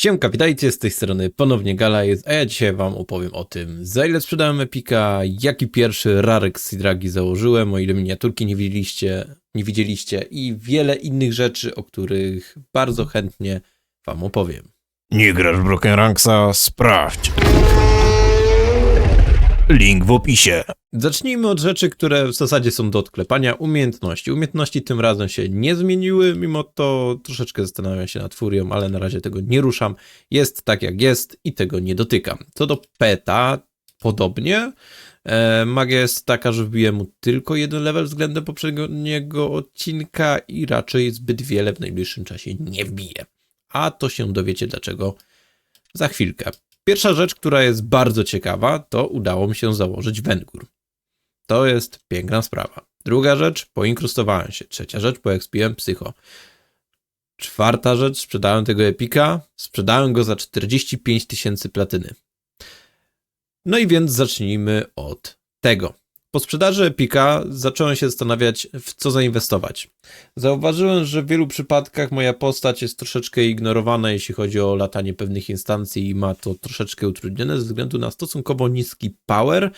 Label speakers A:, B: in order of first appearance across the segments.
A: Siemka, witajcie z tej strony ponownie Gala jest, a ja dzisiaj wam opowiem o tym, za ile sprzedałem Epika, jaki pierwszy Rarek Sidragi założyłem, o ile miniaturki nie widzieliście, nie widzieliście i wiele innych rzeczy, o których bardzo chętnie wam opowiem.
B: Nie grasz w Broken Ranksa? Sprawdź. Link w opisie.
A: Zacznijmy od rzeczy, które w zasadzie są do odklepania. Umiejętności. Umiejętności tym razem się nie zmieniły, mimo to troszeczkę zastanawiam się nad furią, ale na razie tego nie ruszam. Jest tak jak jest i tego nie dotykam. Co do peta, podobnie. E, magia jest taka, że wbiję mu tylko jeden level względem poprzedniego odcinka i raczej zbyt wiele w najbliższym czasie nie wbije. A to się dowiecie dlaczego za chwilkę. Pierwsza rzecz, która jest bardzo ciekawa, to udało mi się założyć Wengur. To jest piękna sprawa. Druga rzecz, poinkrustowałem się. Trzecia rzecz, poekspiłem psycho. Czwarta rzecz, sprzedałem tego epika, sprzedałem go za 45 tysięcy platyny. No i więc zacznijmy od tego. Po sprzedaży Epika zacząłem się zastanawiać, w co zainwestować. Zauważyłem, że w wielu przypadkach moja postać jest troszeczkę ignorowana, jeśli chodzi o latanie pewnych instancji i ma to troszeczkę utrudnione ze względu na stosunkowo niski power,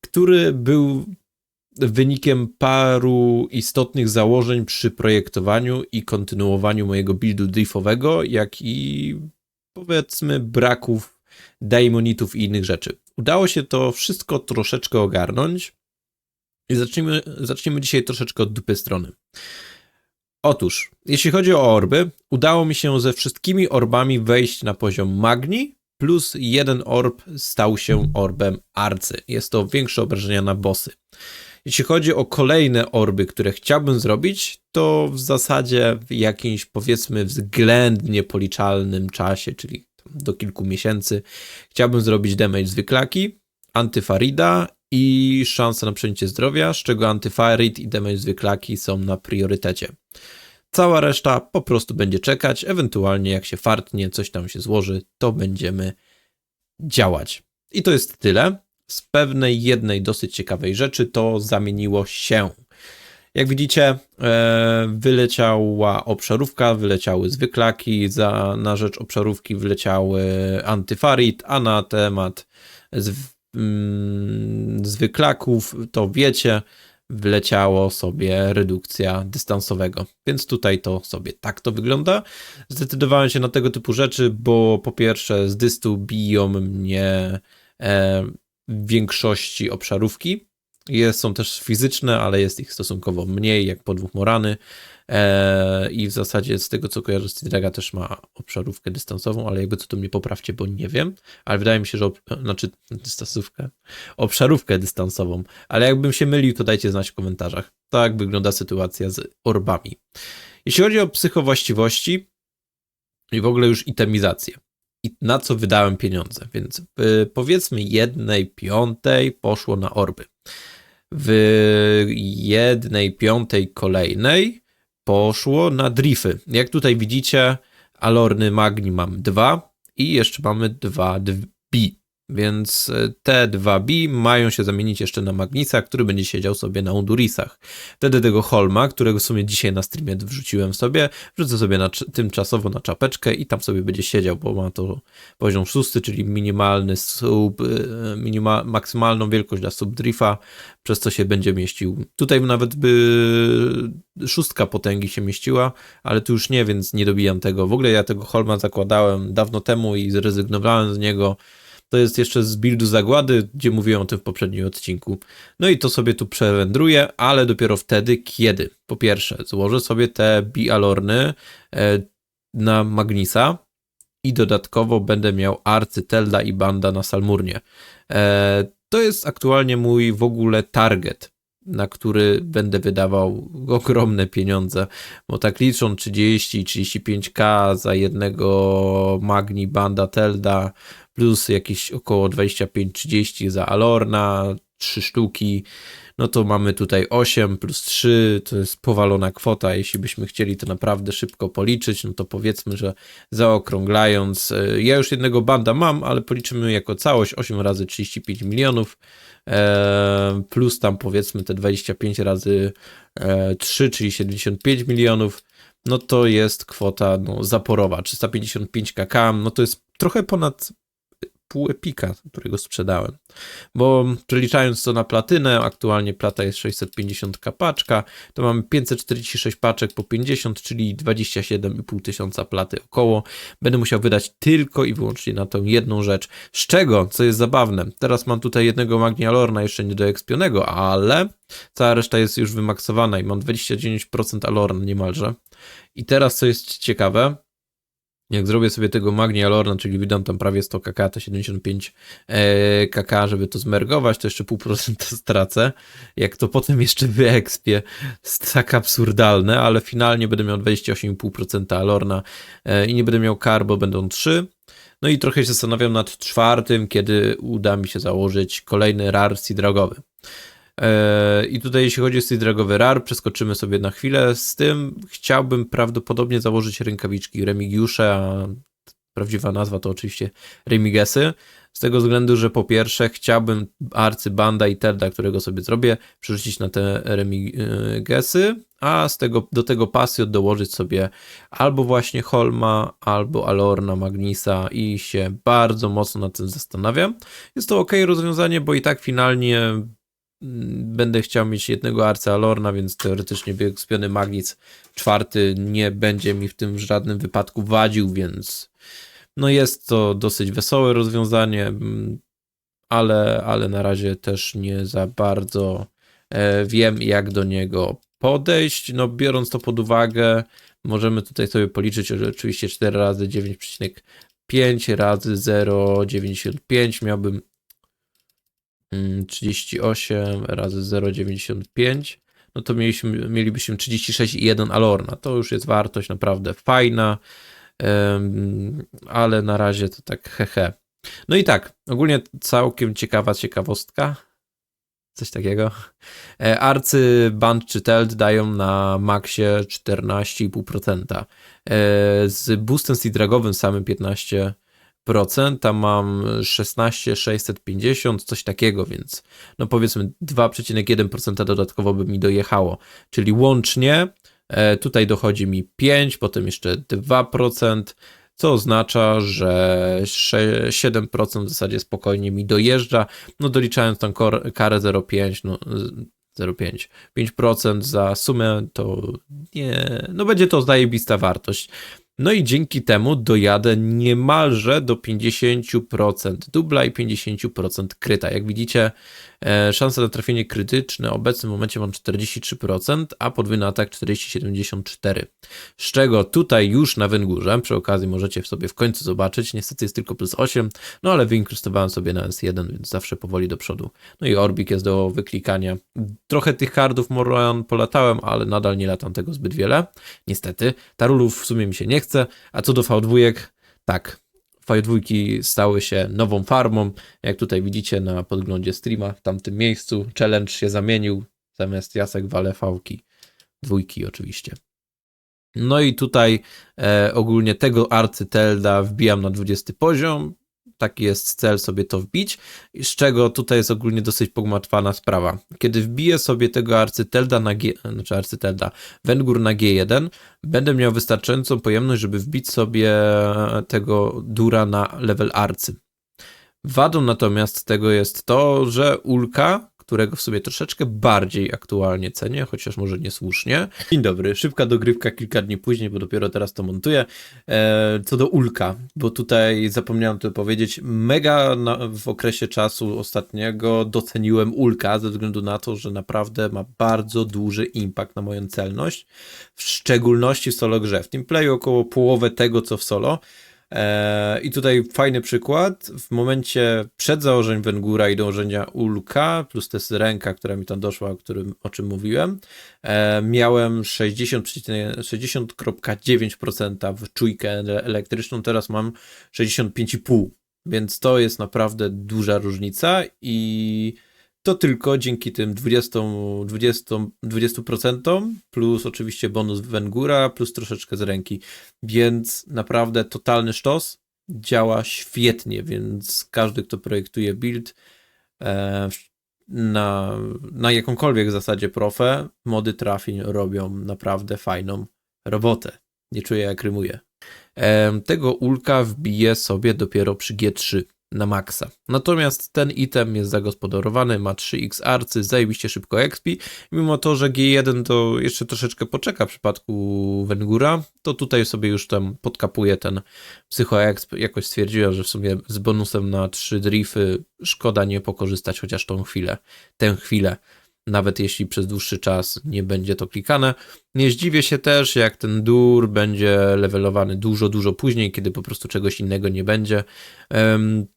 A: który był wynikiem paru istotnych założeń przy projektowaniu i kontynuowaniu mojego buildu driftowego, jak i powiedzmy braków daimonitów i innych rzeczy. Udało się to wszystko troszeczkę ogarnąć i zacznijmy, zacznijmy dzisiaj troszeczkę od dupy strony. Otóż, jeśli chodzi o orby, udało mi się ze wszystkimi orbami wejść na poziom magni, plus jeden orb stał się orbem arcy. Jest to większe obrażenia na bossy. Jeśli chodzi o kolejne orby, które chciałbym zrobić, to w zasadzie w jakimś powiedzmy względnie policzalnym czasie, czyli do kilku miesięcy, chciałbym zrobić damage zwyklaki, antyfarida i szansa na przejęcie zdrowia, z czego antyfarid i damage zwyklaki są na priorytecie. Cała reszta po prostu będzie czekać, ewentualnie jak się fartnie, coś tam się złoży, to będziemy działać. I to jest tyle. Z pewnej jednej dosyć ciekawej rzeczy to zamieniło się. Jak widzicie, e, wyleciała obszarówka, wyleciały zwyklaki, za, na rzecz obszarówki wyleciały antyfarid, a na temat z, mm, zwyklaków, to wiecie, wleciało sobie redukcja dystansowego. Więc tutaj to sobie tak to wygląda. Zdecydowałem się na tego typu rzeczy, bo po pierwsze z dystu biją mnie e, w większości obszarówki. Jest, są też fizyczne, ale jest ich stosunkowo mniej, jak po dwóch morany. E, I w zasadzie z tego co kojarzę, Stidraga też ma obszarówkę dystansową, ale jakby co to mnie poprawcie, bo nie wiem. Ale wydaje mi się, że ob... znaczy dystansówkę, obszarówkę dystansową. Ale jakbym się mylił, to dajcie znać w komentarzach. Tak wygląda sytuacja z orbami. Jeśli chodzi o psychowłaściwości i w ogóle już itemizację. I na co wydałem pieniądze, więc y, powiedzmy jednej piątej poszło na orby. W jednej piątej kolejnej poszło na drify. Jak tutaj widzicie, Alorny Magni mam dwa i jeszcze mamy dwa bi. Więc te dwa bi mają się zamienić jeszcze na Magnisa, który będzie siedział sobie na Undurisach. Wtedy tego Holma, którego w sumie dzisiaj na streamie wrzuciłem sobie, wrzucę sobie na, tymczasowo na czapeczkę i tam sobie będzie siedział, bo ma to poziom szósty, czyli minimalny sub, minima, maksymalną wielkość dla subdrifa, przez co się będzie mieścił. Tutaj nawet by szóstka potęgi się mieściła, ale tu już nie, więc nie dobijam tego. W ogóle ja tego Holma zakładałem dawno temu i zrezygnowałem z niego. To jest jeszcze z buildu zagłady, gdzie mówiłem o tym w poprzednim odcinku. No i to sobie tu przewędruję, ale dopiero wtedy, kiedy po pierwsze złożę sobie te bialorny e, na Magnisa i dodatkowo będę miał Arcy, Telda i Banda na Salmurnie. E, to jest aktualnie mój w ogóle target, na który będę wydawał ogromne pieniądze, bo tak liczą 30-35k za jednego Magni Banda Telda, plus jakieś około 25-30 za Alorna, 3 sztuki, no to mamy tutaj 8 plus 3, to jest powalona kwota. Jeśli byśmy chcieli to naprawdę szybko policzyć, no to powiedzmy, że zaokrąglając, e, ja już jednego banda mam, ale policzymy jako całość 8 razy 35 milionów, e, plus tam powiedzmy te 25 razy 3, e, czyli 75 milionów, no to jest kwota no, zaporowa. 355 kk, no to jest trochę ponad pół epika, którego sprzedałem. Bo przeliczając to na platynę, aktualnie plata jest 650 paczka, to mamy 546 paczek po 50, czyli 27,5 tysiąca platy około. Będę musiał wydać tylko i wyłącznie na tą jedną rzecz. Z czego, co jest zabawne, teraz mam tutaj jednego Magnia Lorna jeszcze nie doekspionego, ale cała reszta jest już wymaksowana i mam 29% Alorna niemalże. I teraz co jest ciekawe, jak zrobię sobie tego Magnia Lorna, czyli wydam tam prawie 100 kk, to 75 e, kk, żeby to zmergować, to jeszcze pół procenta stracę. Jak to potem jeszcze wyekspię, jest tak absurdalne, ale finalnie będę miał 28,5% Lorna e, i nie będę miał kar, bo będą 3. No i trochę się zastanawiam nad czwartym, kiedy uda mi się założyć kolejny rar drogowy. E, I tutaj, jeśli chodzi o Steel Dragowy RAR, przeskoczymy sobie na chwilę. Z tym chciałbym prawdopodobnie założyć rękawiczki Remigiusze, a prawdziwa nazwa to oczywiście Remigesy. Z tego względu, że po pierwsze chciałbym arcybanda i Telda, którego sobie zrobię, przerzucić na te Remigesy, a z tego, do tego pasy dołożyć sobie albo właśnie Holma, albo Alorna, Magnisa i się bardzo mocno nad tym zastanawiam. Jest to ok rozwiązanie, bo i tak finalnie będę chciał mieć jednego Arca Lorna, więc teoretycznie wyekspiony Magnic czwarty nie będzie mi w tym żadnym wypadku wadził, więc no jest to dosyć wesołe rozwiązanie, mm, ale, ale na razie też nie za bardzo e, wiem, jak do niego podejść. No, biorąc to pod uwagę, możemy tutaj sobie policzyć, oczywiście 4 razy 9,5 razy 0,95 miałbym 38 razy 0,95, no to mieliśmy, mielibyśmy 36,1 Alorna. To już jest wartość naprawdę fajna, ale na razie to tak hehe. No i tak, ogólnie całkiem ciekawa ciekawostka. Coś takiego. E, Arcy, Band czy Telt dają na maksie 14,5%. E, z boostem dragowym samym 15% tam mam 16,650, coś takiego, więc no powiedzmy 2,1% dodatkowo by mi dojechało, czyli łącznie e, tutaj dochodzi mi 5, potem jeszcze 2%, co oznacza, że 7% w zasadzie spokojnie mi dojeżdża, no doliczając tą karę 0,5, no 0,5, 5% za sumę to nie, no będzie to zajebista wartość. No i dzięki temu dojadę niemalże do 50% dubla i 50% kryta. Jak widzicie, e, szanse na trafienie krytyczne w obecnym momencie mam 43%, a podwójny atak 40,74. Z czego tutaj już na Węgórze, przy okazji możecie sobie w końcu zobaczyć, niestety jest tylko plus 8, no ale wyinkrustowałem sobie na S1, więc zawsze powoli do przodu. No i Orbik jest do wyklikania. Trochę tych hardów Moran polatałem, ale nadal nie latam tego zbyt wiele. Niestety, Tarulów w sumie mi się nie chce, a co do V2, tak, V2 stały się nową farmą. Jak tutaj widzicie na podglądzie streama, w tamtym miejscu challenge się zamienił. Zamiast jasek wale fałki. Dwójki oczywiście. No i tutaj e, ogólnie tego arcytelda wbijam na 20 poziom taki jest cel sobie to wbić, z czego tutaj jest ogólnie dosyć pogmatwana sprawa. Kiedy wbiję sobie tego arcytelda na G, znaczy arcytelda, Wengur na G1, będę miał wystarczającą pojemność, żeby wbić sobie tego dura na level arcy. Wadą natomiast tego jest to, że ulka którego w sobie troszeczkę bardziej aktualnie cenię, chociaż może niesłusznie. Dzień dobry, szybka dogrywka kilka dni później, bo dopiero teraz to montuję. E, co do Ulka, bo tutaj zapomniałem to powiedzieć, mega w okresie czasu ostatniego doceniłem Ulka ze względu na to, że naprawdę ma bardzo duży impact na moją celność, w szczególności w solo grze. W playu około połowę tego, co w solo. E, I tutaj fajny przykład. W momencie przed założeniem Wengura i dołożenia Ulka, plus test ręka, która mi tam doszła, o, którym, o czym mówiłem, e, miałem 60,9% 60 w czujkę elektryczną, teraz mam 65,5%. Więc to jest naprawdę duża różnica i to tylko dzięki tym 20, 20, 20% plus oczywiście bonus Wengura plus troszeczkę z ręki, więc naprawdę totalny sztos, działa świetnie, więc każdy, kto projektuje build e, na, na jakąkolwiek zasadzie profę, mody trafień robią naprawdę fajną robotę. Nie czuję jak rymuję. Em, tego ulka wbiję sobie dopiero przy G3 na maksa. Natomiast ten item jest zagospodarowany, ma 3x arcy, zajebiście szybko expi. Mimo to, że G1 to jeszcze troszeczkę poczeka w przypadku Wengura, to tutaj sobie już tam podkapuję ten psychoexp. Jakoś stwierdziłem, że w sumie z bonusem na 3 drify szkoda nie pokorzystać chociaż tą chwilę, tę chwilę. Nawet jeśli przez dłuższy czas nie będzie to klikane. Nie zdziwię się też, jak ten dur będzie levelowany dużo, dużo później, kiedy po prostu czegoś innego nie będzie.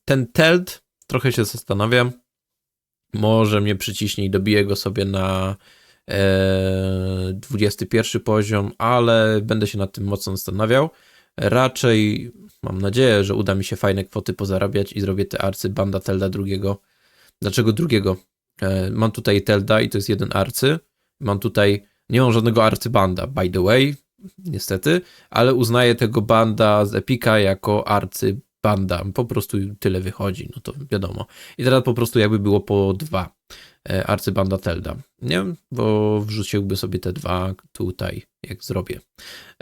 A: Ten telt, trochę się zastanawiam, może mnie przyciśnie i dobiję go sobie na e, 21 poziom, ale będę się nad tym mocno zastanawiał. Raczej mam nadzieję, że uda mi się fajne kwoty pozarabiać i zrobię te arcy banda Telda drugiego. Dlaczego drugiego? E, Mam tutaj Telda i to jest jeden arcy. Mam tutaj, nie mam żadnego arcybanda, by the way, niestety, ale uznaję tego banda z Epika jako arcybanda. Po prostu tyle wychodzi, no to wiadomo. I teraz po prostu jakby było po dwa e, arcybanda Telda, nie? Bo wrzuciłby sobie te dwa tutaj, jak zrobię.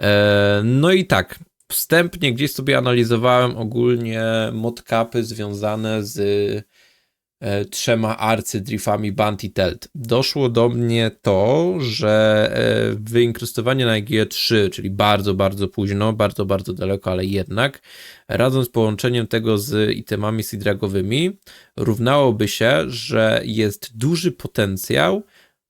A: E, No i tak, wstępnie gdzieś sobie analizowałem ogólnie modcapy związane z trzema arcydriffami Bounty Telt. Doszło do mnie to, że e, wyinkrustowanie na G3, czyli bardzo, bardzo późno, bardzo, bardzo daleko, ale jednak, razem z połączeniem tego z itemami seedragowymi, równałoby się, że jest duży potencjał,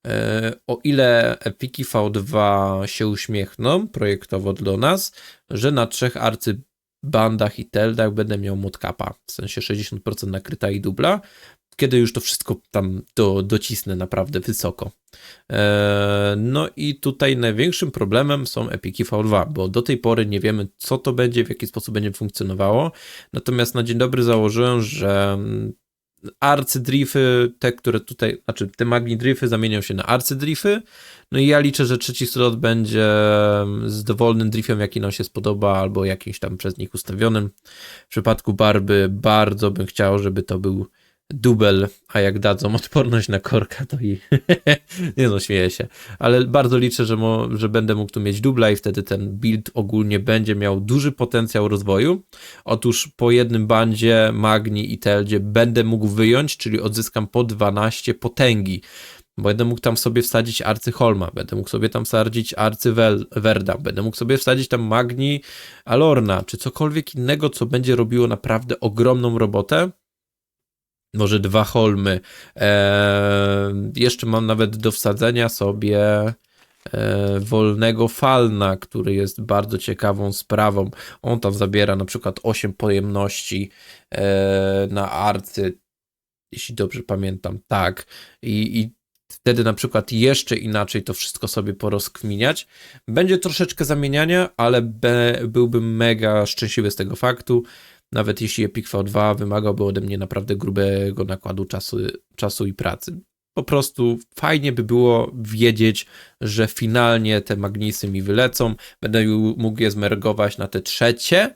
A: e, o ile Epiki V2 się uśmiechną projektowo do nas, że na trzech arcybandach i teldach będę miał modcapa, w sensie 60% nakryta i dubla, kiedy już to wszystko tam do, docisnę naprawdę wysoko. Eee, No i tutaj największym problemem są Epiki V2, bo do tej pory nie wiemy, co to będzie, w jaki sposób będzie funkcjonowało. Natomiast na dzień dobry założyłem, że mm, arcydrify, te, które tutaj, znaczy te magni drify zamienią się na arcydrify. No i ja liczę, że trzeci slot będzie z dowolnym drifem, jaki nam się spodoba, albo jakimś tam przez nich ustawionym. W przypadku Barby bardzo bym chciał, żeby to był dubel, a jak dadzą odporność na korka, to i nie no, śmieję się, ale bardzo liczę, że, mo, że będę mógł tu mieć dubla i wtedy ten build ogólnie będzie miał duży potencjał rozwoju. Otóż po jednym bandzie, Magni i Teldzie będę mógł wyjąć, czyli odzyskam po 12 potęgi. Będę mógł tam sobie wsadzić arcyholma, będę mógł sobie tam wsadzić arcywerda, będę mógł sobie wsadzić tam Magni Alorna, czy cokolwiek innego, co będzie robiło naprawdę ogromną robotę może dwa holmy. Eee, jeszcze mam nawet do wsadzenia sobie e, wolnego falna, który jest bardzo ciekawą sprawą. On tam zabiera na przykład 8 pojemności e, na arcy, jeśli dobrze pamiętam, tak. I, i wtedy na przykład jeszcze inaczej to wszystko sobie porozkminiać. Będzie troszeczkę zamieniania, ale be, byłbym mega szczęśliwy z tego faktu nawet jeśli Epic V2 wymagałby ode mnie naprawdę grubego nakładu czasu, czasu i pracy. Po prostu fajnie by było wiedzieć, że finalnie te magnisy mi wylecą, będę mógł je zmergować na te trzecie,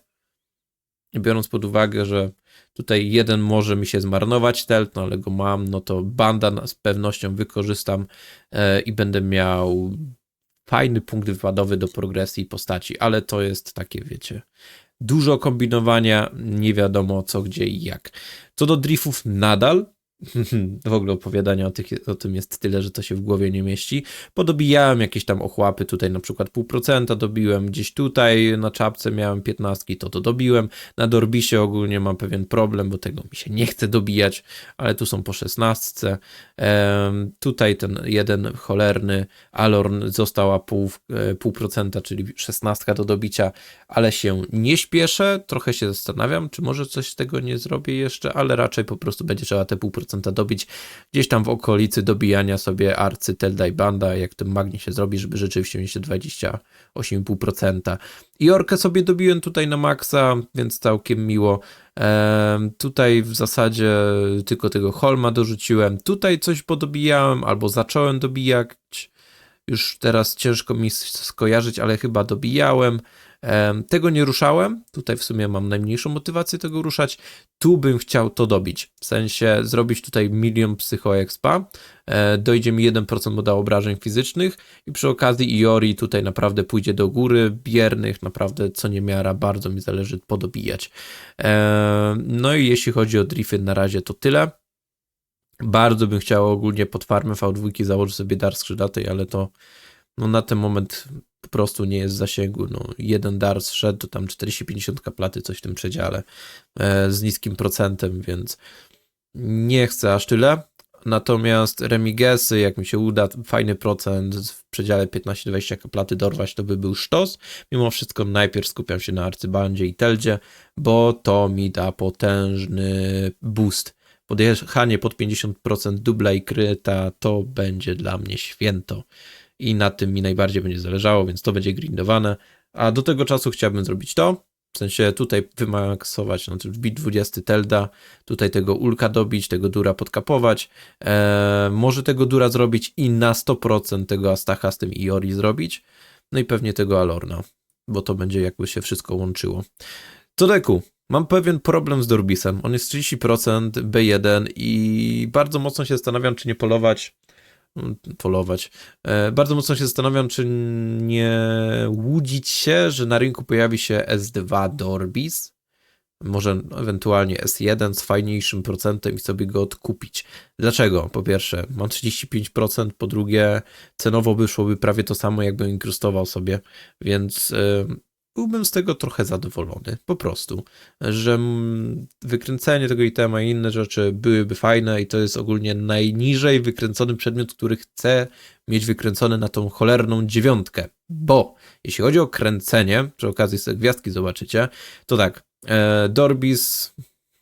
A: biorąc pod uwagę, że tutaj jeden może mi się zmarnować telt, no ale go mam, no to banda z pewnością wykorzystam e, i będę miał fajny punkt wypadowy do progresji postaci, ale to jest takie, wiecie, dużo kombinowania, nie wiadomo co, gdzie i jak. Co do driftów nadal, w ogóle opowiadania o, tych, o tym jest tyle, że to się w głowie nie mieści. Podobijałem jakieś tam ochłapy, tutaj na przykład pół procenta dobiłem, gdzieś tutaj na czapce miałem 15, to to dobiłem. Na Dorbisie ogólnie mam pewien problem, bo tego mi się nie chce dobijać, ale tu są po 16. Em, tutaj ten jeden cholerny Alorn została pół, e, pół procenta, czyli 16 do dobicia, ale się nie śpieszę, trochę się zastanawiam, czy może coś z tego nie zrobię jeszcze, ale raczej po prostu będzie trzeba te pół procenta dobić gdzieś tam w okolicy dobijania sobie arcy Telda i Banda, jak ten magnie się zrobi, żeby rzeczywiście mieć te 28,5%. I orkę sobie dobiłem tutaj na maksa, więc całkiem miło. Em, tutaj w zasadzie tylko tego Holma dorzuciłem. Tutaj coś podobijałem, albo zacząłem dobijać. Już teraz ciężko mi skojarzyć, ale chyba dobijałem. Tego nie ruszałem, tutaj w sumie mam najmniejszą motywację tego ruszać, tu bym chciał to dobić, w sensie zrobić tutaj milion psychoexpa, e, dojdzie mi 1% moda obrażeń fizycznych i przy okazji Iori tutaj naprawdę pójdzie do góry, biernych naprawdę co niemiara, bardzo mi zależy podobijać. E, No i jeśli chodzi o drify na razie to tyle. Bardzo bym chciał ogólnie pod farmę V2 założyć sobie dar skrzydlatej, ale to no na ten moment po prostu nie jest w zasięgu. No, jeden dar zszedł, to tam 40-50 kaplaty, coś w tym przedziale, e, z niskim procentem, więc nie chcę aż tyle. Natomiast remigesy, jak mi się uda, fajny procent w przedziale 15-20 kaplaty dorwać, to by był sztos. Mimo wszystko najpierw skupiam się na Arcybandzie i Teldzie, bo to mi da potężny boost. Podjechanie pod 50% dubla i kryta to będzie dla mnie święto i na tym mi najbardziej będzie zależało, więc to będzie grindowane. A do tego czasu chciałbym zrobić to, w sensie tutaj wymaksować, znaczy wbić 20 Telda, tutaj tego Ulka dobić, tego Dura podkapować, eee, może tego Dura zrobić i na 100% tego Astacha z tym Iori zrobić, no i pewnie tego Alorna, bo to będzie jakby się wszystko łączyło. Co deku, mam pewien problem z Dorbisem, on jest 30% B1 i bardzo mocno się zastanawiam, czy nie polować polować. E, bardzo mocno się zastanawiam, czy nie łudzić się, że na rynku pojawi się S2 Dorbis, może ewentualnie S1 z fajniejszym procentem i sobie go odkupić. Dlaczego? Po pierwsze, mam 35%, po drugie, cenowo wyszłoby prawie to samo, jakbym inkrustował sobie, więc e, byłbym z tego trochę zadowolony, po prostu, że wykręcenie tego itema i inne rzeczy byłyby fajne i to jest ogólnie najniżej wykręcony przedmiot, który chcę mieć wykręcony na tą cholerną dziewiątkę, bo jeśli chodzi o kręcenie, przy okazji sobie gwiazdki zobaczycie, to tak, e, Dorbis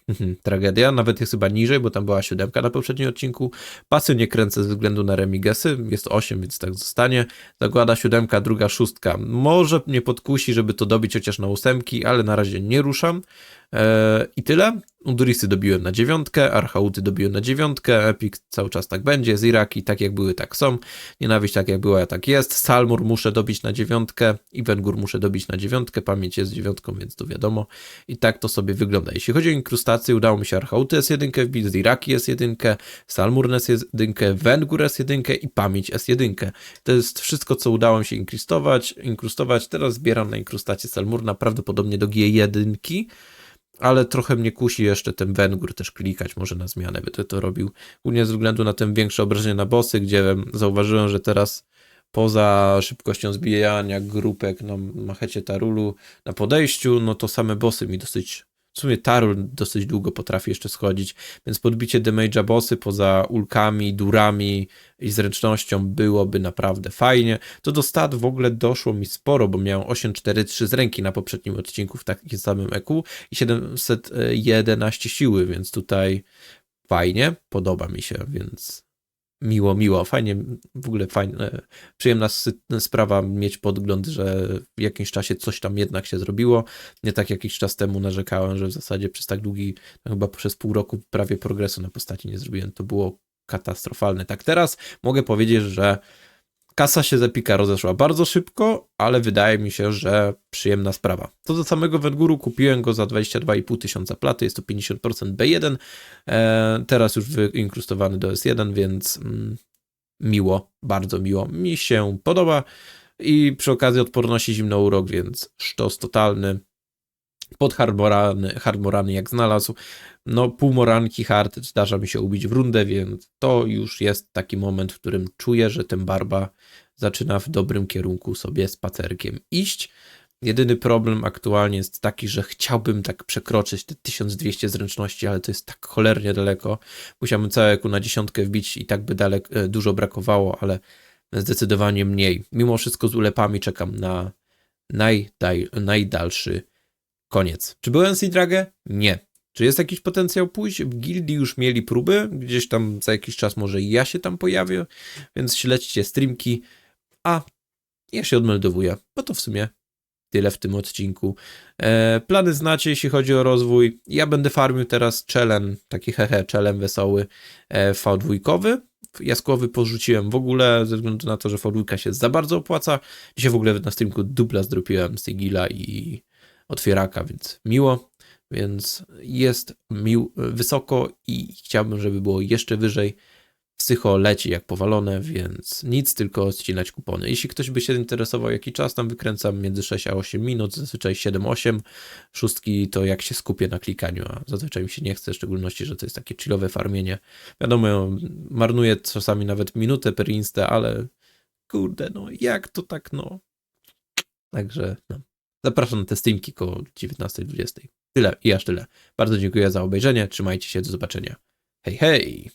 A: Mhm, Tragedia, nawet jest chyba niżej, bo tam była siódemka na poprzednim odcinku. Pasy nie kręcę ze względu na remigesy, jest 8, więc tak zostanie. Zakłada siódemka, druga szóstka. Może mnie podkusi, żeby to dobić chociaż na ósemki, ale na razie nie ruszam. Eee, I tyle. Undurisy dobiłem na dziewiątkę, Archauty dobiłem na dziewiątkę, Epic cały czas tak będzie, Ziraki tak jak były, tak są, Nienawiść tak jak była, tak jest, Salmur muszę dobić na dziewiątkę i Wengur muszę dobić na dziewiątkę, pamięć jest dziewiątką, więc to wiadomo i tak to sobie wygląda. Jeśli chodzi o inkrustację, udało mi się Archauty S1 wbić, Ziraki S1, Salmur S1, Wengur S1 i pamięć S1. To jest wszystko, co udało mi się inkrustować, inkrustować. teraz zbieram na inkrustację Salmurna prawdopodobnie do G1, ale trochę mnie kusi jeszcze ten Wengur też klikać może na zmianę, by to, robił. Głównie ze względu na ten większe obrażenie na bossy, gdzie zauważyłem, że teraz poza szybkością zbijania grupek na machecie Tarulu na podejściu, no to same bossy mi dosyć w sumie Tarul dosyć długo potrafi jeszcze schodzić, więc podbicie damage'a bossy poza ulkami, durami i zręcznością byłoby naprawdę fajnie. To do stat w ogóle doszło mi sporo, bo miałem 843 z ręki na poprzednim odcinku w takim samym EQ i 711 siły, więc tutaj fajnie, podoba mi się, więc miło, miło, fajnie, w ogóle fajne, przyjemna sprawa mieć podgląd, że w jakimś czasie coś tam jednak się zrobiło. Nie tak jakiś czas temu narzekałem, że w zasadzie przez tak długi, no chyba przez pół roku prawie progresu na postaci nie zrobiłem. To było katastrofalne. Tak teraz mogę powiedzieć, że kasa się z Epika rozeszła bardzo szybko, ale wydaje mi się, że przyjemna sprawa. Co do samego Wenguru kupiłem go za 22,5 tysiąca platy, jest to 50% B1, e, teraz już wyinkrustowany do S1, więc mm, miło, bardzo miło, mi się podoba i przy okazji odporności zimnourok, więc sztos totalny, pod hardmorany, hardmorany jak znalazł. No, półmoranki hard zdarza mi się ubić w rundę, więc to już jest taki moment, w którym czuję, że ten barba zaczyna w dobrym kierunku sobie spacerkiem iść. Jedyny problem aktualnie jest taki, że chciałbym tak przekroczyć te 1200 zręczności, ale to jest tak cholernie daleko. Musiałbym całe ku na dziesiątkę wbić i tak by dalek, dużo brakowało, ale zdecydowanie mniej. Mimo wszystko z ulepami czekam na najdaj, najdalszy koniec. Czy byłem Sidragę? Nie. Czy jest jakiś potencjał pójść? W gildii już mieli próby, gdzieś tam za jakiś czas może i ja się tam pojawię, więc śledźcie streamki, a ja się odmeldowuję, bo to w sumie tyle w tym odcinku. E, plany znacie, jeśli chodzi o rozwój. Ja będę farmił teraz czelem, taki hehe, czelem wesoły e, V2. jaskowy porzuciłem w ogóle, ze względu na to, że Forwika się za bardzo opłaca. Dzisiaj w ogóle na streamku dubla zdropiłem Sigila i otwieraka, więc miło. Więc jest mił, wysoko i chciałbym, żeby było jeszcze wyżej. Psycho leci jak powalone, więc nic, tylko ścinać kupony. Jeśli ktoś by się interesował, jaki czas tam wykręcam, między 6 a 8 minut, zazwyczaj 7-8. Szóstki to jak się skupię na klikaniu, a zazwyczaj mi się nie chce, w szczególności, że to jest takie chillowe farmienie. Wiadomo, marnuję czasami nawet minutę per insta, ale kurde, no jak to tak, no. Także no. Zapraszam na te streamki koło 19.20. Tyle i aż tyle. Bardzo dziękuję za obejrzenie, trzymajcie się, do zobaczenia. Hej, hej!